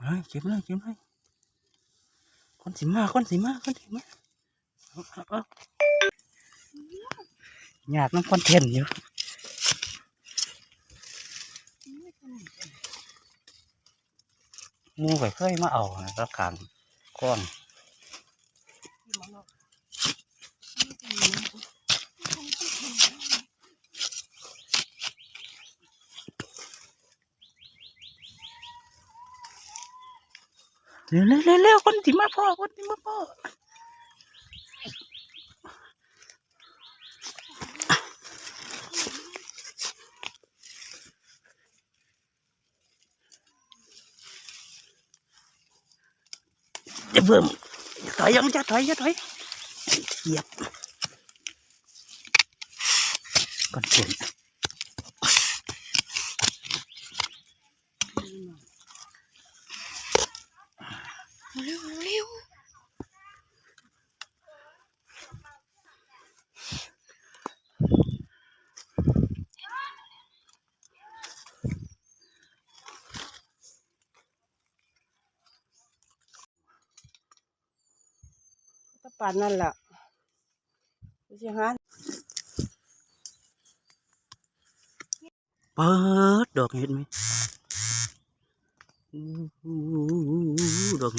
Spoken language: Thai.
เฮ้ยเก็บเลยเก็บเลยคนสิมาคนสิมาคนสิมาเอาเอาเอาอยาดน้ำคอนเทนต์อยู่มูไปเคยมาเอาแล้วขังก้อน เร็วเร็วเร็วคนสิมาพ่อคนสิมาพ่ออย่าเบิ่มถอยยังจะถอยจะถอยเหยียบก่อนเปลี่ยน เร็วเร็วป่านนั่นแหละดูสิฮะเปิดดอกเห็ดไหม 这么多东